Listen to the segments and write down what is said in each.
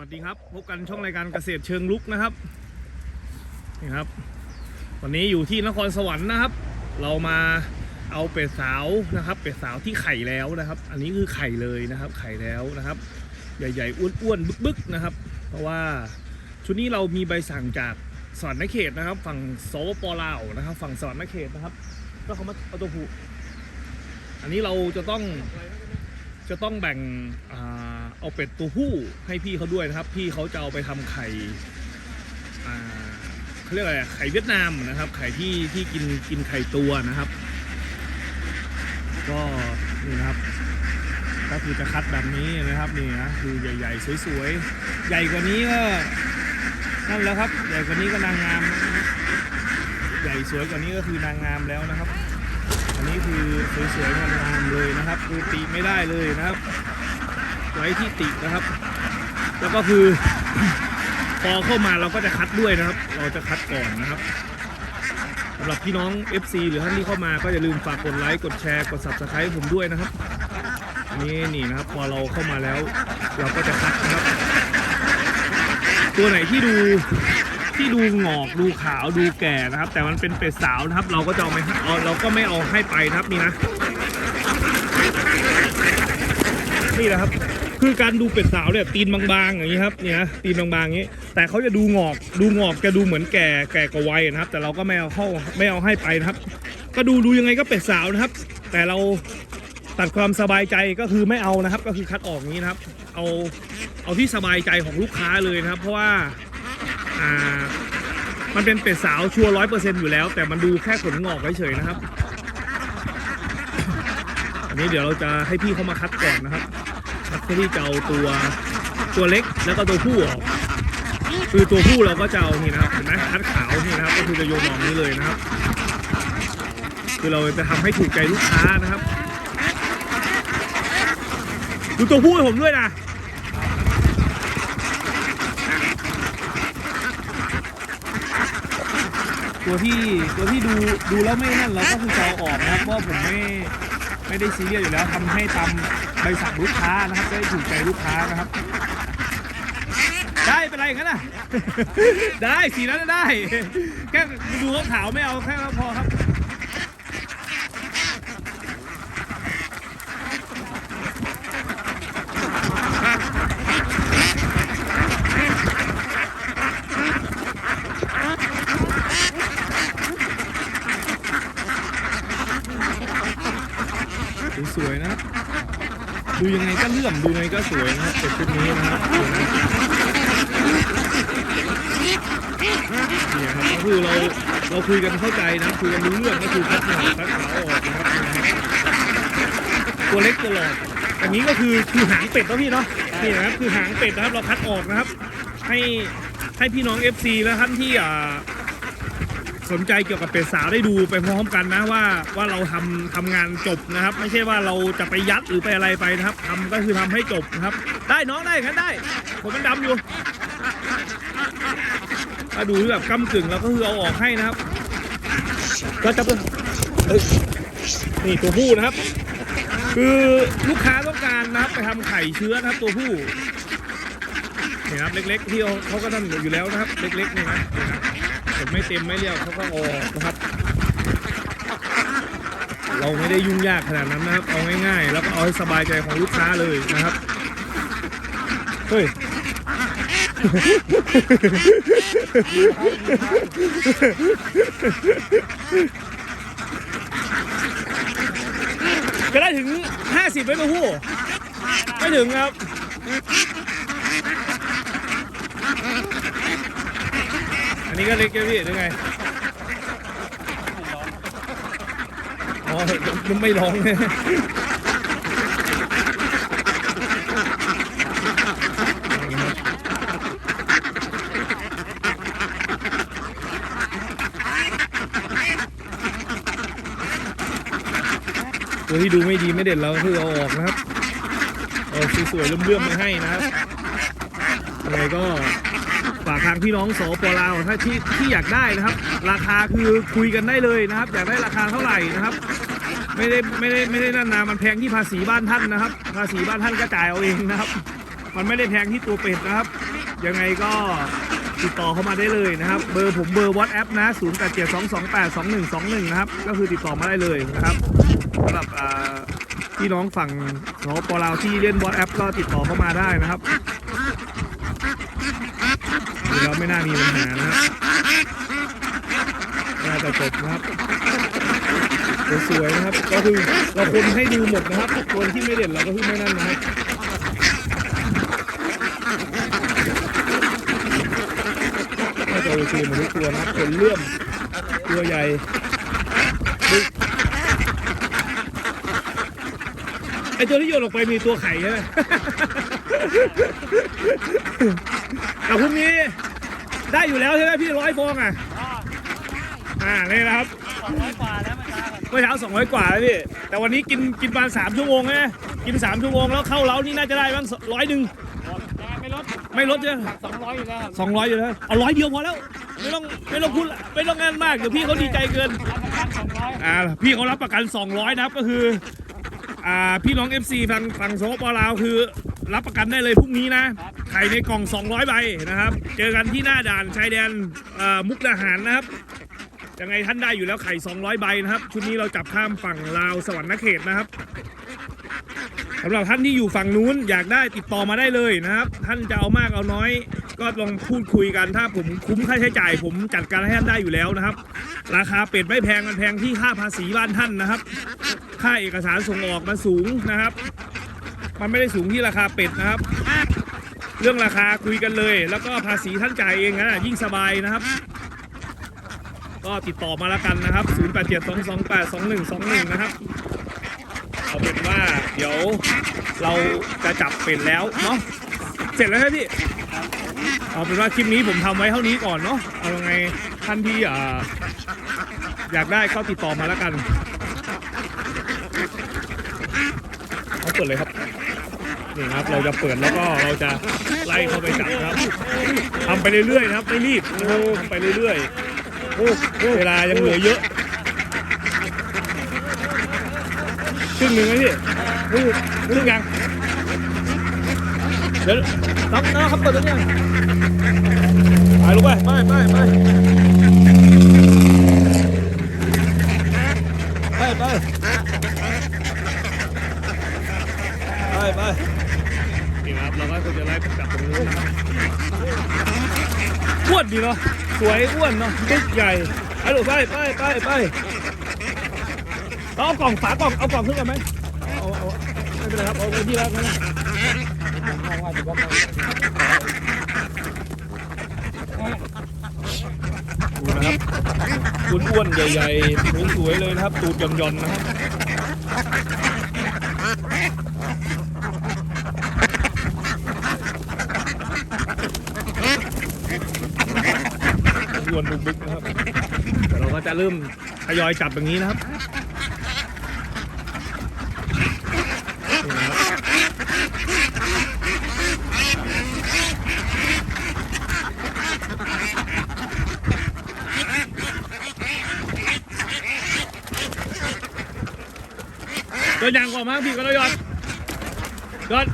วัสดีครับพบกันช่องรายการเกษตรเชิงลุกนะครับนี่ครับ วันนี้อยู่ที่นครสวรรค์นะครับ เรามาเอาเป็ดสาวนะครับ เป็ดสาวที่ไข่แล้วนะครับ อันนี้คือไข่เลยนะครับ ไข่แล้วนะครับ ใหญ่ๆอ้วนๆบึกๆนะครับ เพราะว่าชุดนี้เรามีใบสั่งจากสอนนเขตนะครับ ฝั่งสปปลาวนะครับ ฝั่งสอนนเขตนะครับก็เขามาเอาตัวผู้อันนี้เราจะต้องจะต้องแบ่งอา เอาเป็ดตัวผู้ให้พี่เขาด้วยนะครับ พี่เขาจะเอาไปทำไข่เขาเรียกอะไรไข่เวียดนามนะครับ ไข่ที่ที่กินกินไข่ตัวนะครับ ก็นี่นะครับ ก็คือจะคัดแบบนี้นะครับนี่นะคือใหญ่ๆสวยๆใหญ่กว่านี้ก็นั่นแล้วครับ ใหญ่กว่านี้ก็นางงามใหญ่สวยกว่านี้ก็คือนางงามแล้วนะครับ อันนี้คือสวยๆงามๆเลยนะครับคือติไม่ได้เลยนะครับ ไว้ที่ตินะครับ แล้วก็คือพอเข้ามาเราก็จะคัดด้วยนะครับ เราจะคัดก่อนนะครับสำหรับพี่น้อง FC หรือท่านที่เข้ามาก็อย่าลืมฝากกดไลค์กดแชร์กด Subscribe ผมด้วยนะครับนนี้นี่นะครับ พอเราเข้ามาแล้ว เราก็จะคัดนะครับ ตัวไหนที่ดูที่ดูหงอกดูขาวดูแก่นะครับ แต่มันเป็นเป็ดสาวนะครับ เราก็จะเอาไม่เอาเราก็ไม่เอาให้ไปนะครับนี่นะนี่แหละครับ คือการดูเป็ดสาวเนี่ยตีนบางๆอย่างนี้ครับเนี่นะตีนบางๆอย่างนี้ แต่เขาจะดูงอกดูงอกจะดูเหมือนแก่แก่กว่าวัยนะครับ แต่เราก็ไม่เอาเข้าไม่เอาให้ไปนะครับ ก็ดูดูยังไงก็เป็ดสาวนะครับ แต่เราตัดความสบายใจก็คือไม่เอานะครับ ก็คือคัดออกนี้นะครับ เอาเอาที่สบายใจของลูกค้าเลยนะครับ เพราะว่าอ่ามันเป็นเป็ดสาวชัวร้อยเปอร์เซ็นต์อยู่แล้ว แต่มันดูแค่ขนงอกเฉยๆนะครับ อันนี้เดี๋ยวเราจะให้พี่เขามาคัดก่อนนะครับ พื่อที่จะเอาตัวตัวเล็กแล้วก็ตัวผู้ออกคือตัวผู้เราก็จะเอานี่นะครับเห็นไหมคัดขาวนี่นะครับก็คือจะโยนออกนี้เลยนะครับ คือเราจะทำให้ถูกใจลูกค้านะครับดูตัวผู้ให้ผมด้วยนะตัวที่ตัวที่ดูดูแล้วไม่นั่นเราก็คือจะเอาออกนะครับเพราะผมไม่ ไม่ได้ซีเรียสอยู่แล้วทำให้ตามใบสั่งลูกค้านะครับจะได้ถูกใจลูกค้านะครับ ได้เป็นไรกันนะ ได้สีนั้นได้แค่ดูขาวๆไม่เอาแค่นั้นพอครับ สวยๆนะครับ ดูยังไงก็เลื่อมดูยังไงก็สวยนะครับเป็ดชุดนี้นะครับเนี่ยครับก็คือเราเราคุยกันเข้าใจนะคุยกันรู้เรื่องก็คือคัดหนอกคัดขาวออกนะครับตัวเล็กตัวหลอดอย่างนี้ก็คือคือหางเป็ดนะพี่เนาะนี่นะครับคือหางเป็ดนะครับเราคัดออกนะครับ ให้ให้พี่น้อง FC และท่านที่อ่า สนใจเกี่ยวกับเป็ดสาวได้ดูไปพร้อมกันนะว่าว่าเราทำทำงานจบนะครับ ไม่ใช่ว่าเราจะไปยัดหรือไปอะไรไปนะครับทำก็คือทำให้จบนะครับ ได้น้องได้งั้นได้ ผมมันดำอยู่ถ้าดูแบบกำกึ่งเราก็คือเอาออกให้นะครับก็จะเป็นเอ้ยนี่ตัวผู้นะครับ คือลูกค้าต้องการนะครับไปทำไข่เชื้อนะครับ ตัวผู้นี่นครับเล็กๆที่เขาเขาก็นั่นอยู่แล้วนะครับ เล็กๆนี่นะ ผมไม่เต็มไม่เรียวเขาก็ออกนะครับ เราไม่ได้ยุ่งยากขนาดนั้นนะครับ เอาง่ายๆ แล้วก็เอาให้สบายใจของลูกค้าเลยนะครับ เฮ้ยก็ได้ถึง 50ไหมตัวผู้ไม่ถึงครับ อั นี้ก็เล็กแค่พี่หรือไงอ๋อมันไม่ร้องเนี่ยตัวที่ดูไม่ดีไม่เด่นเราคือเอาออกนะครับเอาสวยๆเลื่อมๆมาให้นะครับยังไงก็ากทางพี่น้องสปลาวถ้าที่ที่อยากได้นะครับ ราคาคือคุยกันได้เลยนะครับ อยากได้ราคาเท่าไหร่นะครับ ไม่ได้ไม่ได้ไม่ได้นั่นนะมันแพงที่ภาษีบ้านท่านนะครับ ภาษีบ้านท่านก็จ่ายเอาเองนะครับ มันไม่ได้แพงที่ตัวเป็ดนะครับ ยังไงก็ติดต่อเข้ามาได้เลยนะครับ เบอร์ผมเบอร์ WhatsApp นะ0 8 7 2 2 8 2 1 2 1 นะครับ ก็คือติดต่อมาได้เลยนะครับสำหรับพี่น้องฝั่งสปลาวที่เล่น WhatsApp ก็ติดต่อเข้ามาได้นะครับ ดูแล้วไม่น่ามีปัญหานะครับน่าจะจบนะครับสวยๆนะครับ ก็คือเราคนให้ดูหมดนะครับคนที่ไม่เด่นเราก็คือไม่นั่นนะครับน่าจะโอเคหมดทุกตัวนะครับขนเลื่อมตัวใหญ่ไอตัวที่โยนออกไปมีตัวไข่ใช่ไหม แต่พรุ่งนี้ได้อยู่แล้วใช่ไหมพี่ร้อยฟองอะอ่านี่นะครับสองร้อยกว่าแล้วมันช้าครับเมื่อเช้าสองร้อยกว่าแล้วพี่แต่วันนี้กินกินประมาณสามชั่วโมงนะกินสามชั่วโมงแล้วเข้าเล้านี่น่าจะได้บ้างร้อยหนึ่งไม่ลดไม่ลดใช่ไหมสองร้อยอยู่แล้วครับสองร้อยอยู่แล้วเอาร้อยเดียวพอแล้วไม่ต้องไม่ต้องพูดไม่ต้องงานมากเดี๋ยวพี่เขาดีใจเกินรับประกันสองร้อยอ่าพี่เขารับประกัน200นะครับก็คืออ่าพี่น้อง FC ฝั่งฝั่งโซปลาวคือ รับประกันได้เลยพรุ่งนี้นะ ไข่ในกล่อง 200 ใบนะครับ เจอกันที่หน้าด่านชายแดนมุกดาหารนะครับ ยังไงท่านได้อยู่แล้วไข่ 200 ใบนะครับ ชุดนี้เราจับข้ามฝั่งลาวสวรรค์เขตนะครับสำหรับท่านที่อยู่ฝั่งนู้นอยากได้ติดต่อมาได้เลยนะครับ ท่านจะเอามากเอาน้อย ก็ลองพูดคุยกันถ้าผมคุ้มค่าใช้จ่าย ผมจัดการให้ท่านได้อยู่แล้วนะครับ ราคาเป็ดไม่แพงมันแพงที่ค่าภาษีบ้านท่านนะครับ ค่าเอกสารส่งออกมันสูงนะครับ มันไม่ได้สูงที่ราคาเป็ดนะครับ เรื่องราคาคุยกันเลย แล้วก็ภาษีท่านจ่ายเองนะยิ่งสบายนะครับ ก็ติดต่อมาแล้วกันนะครับ 0872282121 นะครับเอาเป็นว่าเดี๋ยวเราจะจับเป็ดแล้วเนาะเสร็จแล้วใช่ไหมพี่เอาเป็นว่าคลิปนี้ผมทำไว้เท่านี้ก่อนเนาะเอายังไงท่านที่อ่าอยากได้ก็ติดต่อมาแล้วกัน เอาเปิดเลยครับ นี่ครับ เราจะเปิดแล้วก็เราจะไล่เข้าไปจับครับทำไปเรื่อยๆนะครับไม่รีบทำไปเรื่อยๆเวลายังเหลือเยอะครึ่งหนึ่งไหมพี่ครึ่งยังเดี๋ยวน้องน้องครับเปิดตรงนี้ไปลูกไปไปไปไปไปไปไป ไปนี่นะครับเราก็จะไล่จับตรงนู้นนะครับอ้วนดีเนาะสวยอ้วนเนาะบิ๊กใหญ่ไปลูกไปไปไปไปเอากล่องฝากล่องเอากล่องขึ้นกันไหมเอาเอาไม่เป็นไรครับเอาไปที่แล้วนะดูนะครับอ้วนใหญ่ๆสวยๆเลยนะครับ ตูดหย่อนๆนะครับ วนบึกๆนะครับเดี๋ยวเราก็จะเริ่มทยอยจับอย่างนี้นะครับนี่นะครับตัวยางออกมาพี่ก็แล้วยอดยอด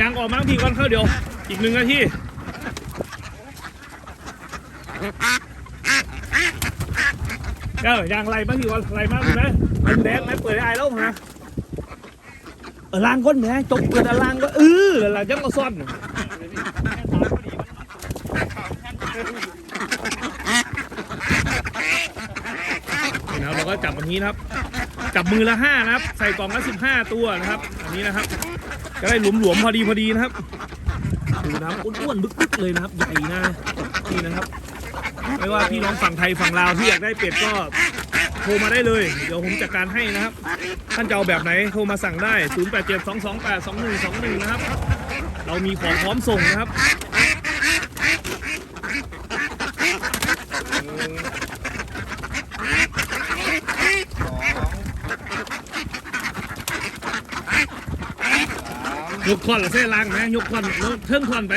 ยางออกมาพี่ก่อนเข้าเดี๋ยว อีกหนึ่งนาที เออย่างไรบ้างพี่วันไรบ้างไหมมันแดงไหมเปิดไอ้แล้วฮะเออล้างก้นแหมจกเปิดอล้างก็เออแล้วเราจะมาซ่อนนี่นะครับเราก็จับแบบนี้นะครับ จับมือละห้านะครับ ใส่กล่องละสิบห้าตัวนะครับ อันนี้นะครับ จะได้หลวมๆพอดีพอดีนะครับดูนะครับอ้วนๆบึกๆเลยนะครับ ใหญ่นะนี่นะครับ ไม่ว่าพี่น้องฝั่งไทยฝั่งลาวที่อยากได้เป็ดก็โทรมาได้เลย เดี๋ยวผมจัดการให้นะครับ ท่านจะเอาแบบไหนโทรมาสั่งได้ 0872282121 นะครับ เรามีของพร้อมส่งนะครับยกท่อนเส้นล่างนะยกท่อนเทิงท่อนไป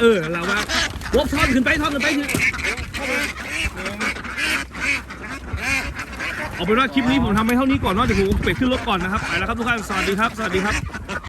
เออเราว่าวกท่อนขึ้นไปท่อนขึ้นไป เอาเป็นว่าคลิปนี้ผมทำไปเท่านี้ก่อนเนาะเดี๋ยวผมเป็ดขึ้นรถก่อนนะครับไปแล้วครับทุกท่านสวัสดีครับสวัสดีครับ